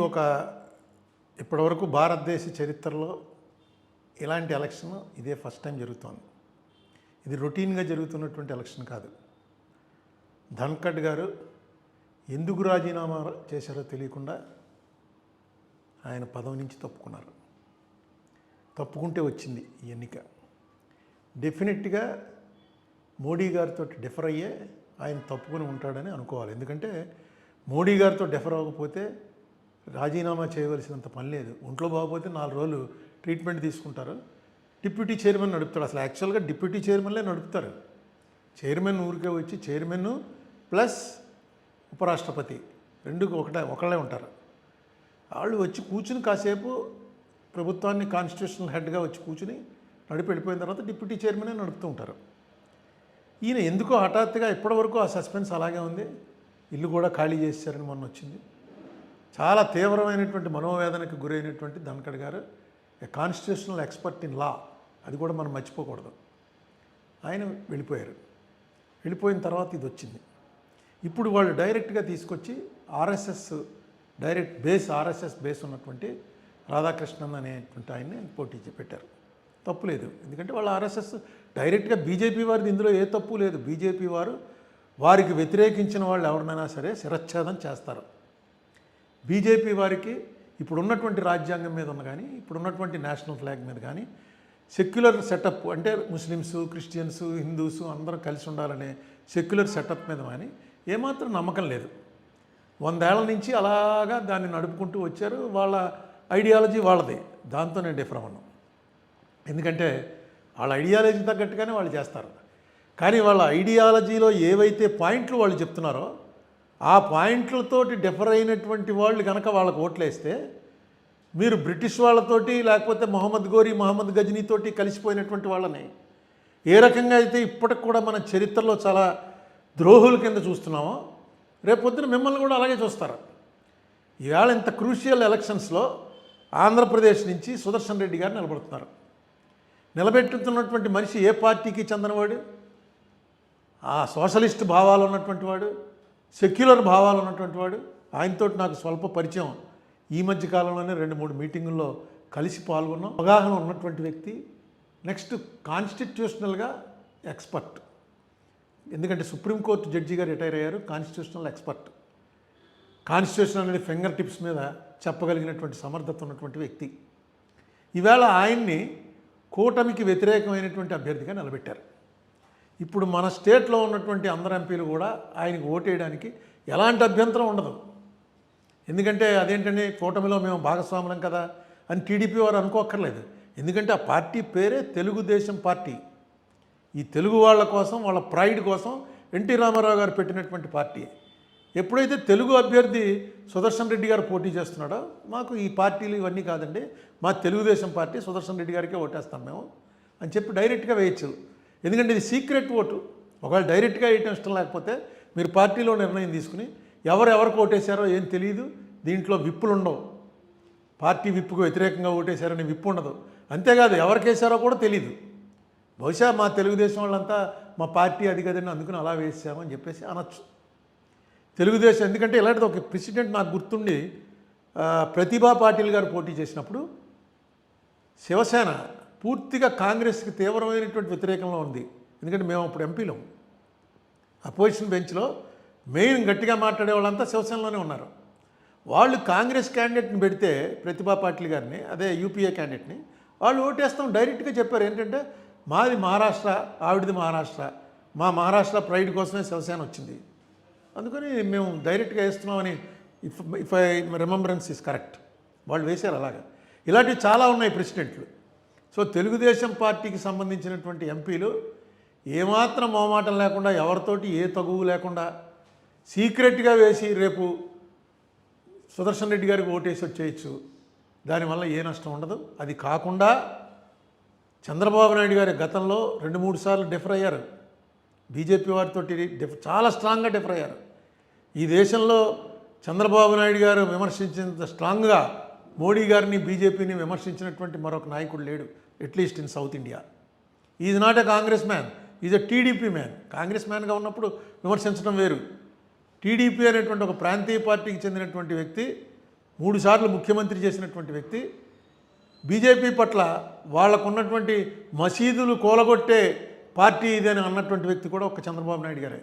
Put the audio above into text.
ఒక ఇప్పటివరకు భారతదేశ చరిత్రలో ఇలాంటి ఎలక్షన్ ఇదే ఫస్ట్ టైం జరుగుతోంది. ఇది రొటీన్గా జరుగుతున్నటువంటి ఎలక్షన్ కాదు. ధన్కడ్ గారు ఎందుకు రాజీనామా చేశారో తెలియకుండా ఆయన పదవి నుంచి తప్పుకున్నారు. తప్పుకుంటే వచ్చింది ఈ ఎన్నిక. డెఫినెట్గా మోడీ గారితో డిఫర్ అయ్యే ఆయన తప్పుకుని ఉంటాడని అనుకోవాలి. ఎందుకంటే మోడీ గారితో డిఫర్ అవ్వకపోతే రాజీనామా చేయవలసినంత పని లేదు. ఒంట్లో బాగపోతే నాలుగు రోజులు ట్రీట్మెంట్ తీసుకుంటారు. డిప్యూటీ చైర్మన్ నడుపుతాడు. అసలు యాక్చువల్గా డిప్యూటీ చైర్మన్లే నడుపుతారు. చైర్మన్ ఊరికే వచ్చి చైర్మన్ ప్లస్ ఉపరాష్ట్రపతి రెండుకు ఒకటే ఒకళ్ళే ఉంటారు. వాళ్ళు వచ్చి కూర్చుని కాసేపు ప్రభుత్వాన్ని కాన్స్టిట్యూషనల్ హెడ్గా వచ్చి కూర్చుని నడిపి వెళ్ళిపోయిన తర్వాత డిప్యూటీ చైర్మనే నడుపుతూ ఉంటారు. ఈయన ఎందుకో హఠాత్తుగా ఇప్పటివరకు ఆ సస్పెన్స్ అలాగే ఉంది. ఇల్లు కూడా ఖాళీ చేశారని మొన్న వచ్చింది. చాలా తీవ్రమైనటువంటి మనోవేదనకు గురైనటువంటి ధన్కడ్ గారు a constitutional expert in law అది కూడా మనం మర్చిపోకూడదు. ఆయన వెళ్ళిపోయారు. వెళ్ళిపోయిన తర్వాత ఇది వచ్చింది. ఇప్పుడు వాళ్ళు డైరెక్ట్గా తీసుకొచ్చి RSS direct base RSS base ఉన్నటువంటి రాధాకృష్ణన్ అనేటువంటి ఆయన్ని పోటీ పెట్టారు. తప్పు లేదు. ఎందుకంటే వాళ్ళు ఆర్ఎస్ఎస్ డైరెక్ట్గా బీజేపీ వారిది ఇందులో ఏ తప్పు లేదు. బీజేపీ వారు వారికి వ్యతిరేకించిన వాళ్ళు ఎవరినైనా సరే శిరచ్ఛేదం చేస్తారు. బీజేపీ వారికి ఇప్పుడు ఉన్నటువంటి రాజ్యాంగం మీద ఉన్న కానీ ఇప్పుడు ఉన్నటువంటి నేషనల్ ఫ్లాగ్ మీద కానీ సెక్యులర్ సెటప్ అంటే ముస్లిమ్స్ క్రిస్టియన్స్ హిందూస్ అందరూ కలిసి ఉండాలనే సెక్యులర్ సెటప్ మీద కానీ ఏమాత్రం నమ్మకం లేదు. వందేళ్ళ నుంచి అలాగా దాన్ని నడుపుకుంటూ వచ్చారు. వాళ్ళ ఐడియాలజీ వాళ్ళది. దాంతో నేను డిఫర్ అవ్వను. ఎందుకంటే వాళ్ళ ఐడియాలజీ తగ్గట్టుగానే వాళ్ళు చేస్తారు. కానీ వాళ్ళ ఐడియాలజీలో ఏవైతే పాయింట్లు వాళ్ళు చెప్తున్నారో ఆ పాయింట్లతోటి డిఫర్ అయినటువంటి వాళ్ళు కనుక వాళ్ళకు ఓట్లేస్తే మీరు బ్రిటిష్ వాళ్ళతోటి లేకపోతే మొహమ్మద్ గోరీ మొహమ్మద్ గజనీతోటి కలిసిపోయినటువంటి వాళ్ళని ఏ రకంగా అయితే ఇప్పటికి కూడా మన చరిత్రలో చాలా ద్రోహుల కింద చూస్తున్నామో రేపొద్దున మిమ్మల్ని కూడా అలాగే చూస్తారు. ఈవేళ ఇంత క్రూషియల్ ఎలక్షన్స్లో ఆంధ్రప్రదేశ్ నుంచి సుదర్శన్ రెడ్డి గారు నిలబడుతున్నారు. నిలబెట్టుతున్నటువంటి మనిషి ఏ పార్టీకి చెందినవాడు? ఆ సోషలిస్ట్ భావాలు ఉన్నటువంటి వాడు సెక్యులర్ భావాలు ఉన్నటువంటి వాడు. ఆయనతో నాకు స్వల్ప పరిచయం. ఈ మధ్య కాలంలోనే రెండు మూడు మీటింగుల్లో కలిసి పాల్గొన్నాం. అవగాహన ఉన్నటువంటి వ్యక్తి నెక్స్ట్ కాన్స్టిట్యూషనల్గా ఎక్స్పర్ట్. ఎందుకంటే సుప్రీంకోర్టు జడ్జిగా రిటైర్ అయ్యారు కాన్స్టిట్యూషనల్ ఎక్స్పర్ట్. కాన్స్టిట్యూషన్ అనేది ఫింగర్ టిప్స్ మీద చెప్పగలిగినటువంటి సమర్థత ఉన్నటువంటి వ్యక్తి. ఈవేళ ఆయన్ని కూటమికి వ్యతిరేకమైనటువంటి అభ్యర్థిగా నిలబెట్టారు. ఇప్పుడు మన స్టేట్లో ఉన్నటువంటి అందరు ఎంపీలు కూడా ఆయనకు ఓటేయడానికి ఎలాంటి అభ్యంతరం ఉండదు. ఎందుకంటే అదేంటండి కూటమిలో మేము భాగస్వాములం కదా అని టీడీపీ వారు అనుకోక్కర్లేదు. ఎందుకంటే ఆ పార్టీ పేరే తెలుగుదేశం పార్టీ. ఈ తెలుగు వాళ్ళ కోసం వాళ్ళ ప్రైడ్ కోసం ఎన్టీ రామారావు గారు పెట్టినటువంటి పార్టీ. ఎప్పుడైతే తెలుగు అభ్యర్థి సుదర్శన్ రెడ్డి గారు పోటీ చేస్తున్నాడో మాకు ఈ పార్టీలు ఇవన్నీ కాదండి. మా తెలుగుదేశం పార్టీ సుదర్శన్ రెడ్డి గారికే ఓటేస్తాం మేము అని చెప్పి డైరెక్ట్గా వేయచ్చు. ఎందుకంటే ఇది సీక్రెట్ ఓటు. ఒకవేళ డైరెక్ట్గా వేయటం ఇష్టం లేకపోతే మీరు పార్టీలో నిర్ణయం తీసుకుని ఎవరు ఎవరికి ఓటేశారో ఏం తెలియదు దీంట్లో విప్పులు ఉండవు. పార్టీ విప్పుకు వ్యతిరేకంగా ఓటేశారని విప్పు ఉండదు. అంతేకాదు ఎవరికేసారో కూడా తెలియదు బహుశా మా తెలుగుదేశం వాళ్ళంతా మా పార్టీ అది కదండి అందుకని అలా వేసామని చెప్పేసి అనొచ్చు. తెలుగుదేశం ఎందుకంటే ఇలాంటిది ఒక ప్రెసిడెంట్ నాకు గుర్తుండి ప్రతిభా పాటిల్ గారు పోటీ చేసినప్పుడు శివసేన పూర్తిగా కాంగ్రెస్కి తీవ్రమైనటువంటి వ్యతిరేకంలో ఉంది. ఎందుకంటే మేము అప్పుడు ఎంపీలం. అపోజిషన్ బెంచ్లో మెయిన్ గట్టిగా మాట్లాడే వాళ్ళంతా శివసేనలోనే ఉన్నారు. వాళ్ళు కాంగ్రెస్ క్యాండిడేట్ని పెడితే ప్రతిభా పాటిల్ గారిని అదే యూపీఏ క్యాండిడేట్ని వాళ్ళు ఓటేస్తాం డైరెక్ట్గా చెప్పారు. ఏంటంటే మాది మహారాష్ట్ర ఆవిడది మహారాష్ట్ర. మా మహారాష్ట్ర ప్రైడ్ కోసమే శివసేన వచ్చింది. అందుకని మేము డైరెక్ట్గా వేస్తున్నామని if if I remembrance is correct. వాళ్ళు వేశారు అలాగా. ఇలాంటివి చాలా ఉన్నాయి ప్రెసిడెంట్లు. సో తెలుగుదేశం పార్టీకి సంబంధించినటువంటి ఎంపీలు ఏమాత్రం మొహమాటం లేకుండా ఎవరితోటి ఏ తగువు లేకుండా సీక్రెట్గా వేసి రేపు సుదర్శన్ రెడ్డి గారికి ఓటేసి వచ్చేయచ్చు. దానివల్ల ఏ నష్టం ఉండదు. అది కాకుండా చంద్రబాబు నాయుడు గారి గతంలో రెండు మూడు సార్లు డిఫర్ అయ్యారు. బీజేపీ వారితో డిఫ్ చాలా స్ట్రాంగ్గా డిఫర్ అయ్యారు. ఈ దేశంలో చంద్రబాబు నాయుడు గారు విమర్శించినంత స్ట్రాంగ్గా మోడీ గారిని బీజేపీని విమర్శించినటువంటి మరొక నాయకుడు లేడు at least in South India is not a Congress man is a TDP man Congress మ్యాన్గా ఉన్నప్పుడు విమర్శించడం వేరు. టీడీపీ అనేటువంటి ఒక ప్రాంతీయ పార్టీకి చెందినటువంటి వ్యక్తి మూడు సార్లు ముఖ్యమంత్రి చేసినటువంటి వ్యక్తి బీజేపీ పట్ల వాళ్ళకున్నటువంటి మసీదులు కూలగొట్టే పార్టీ ఇదే అని అన్నటువంటి వ్యక్తి కూడా ఒక చంద్రబాబు నాయుడు గారే.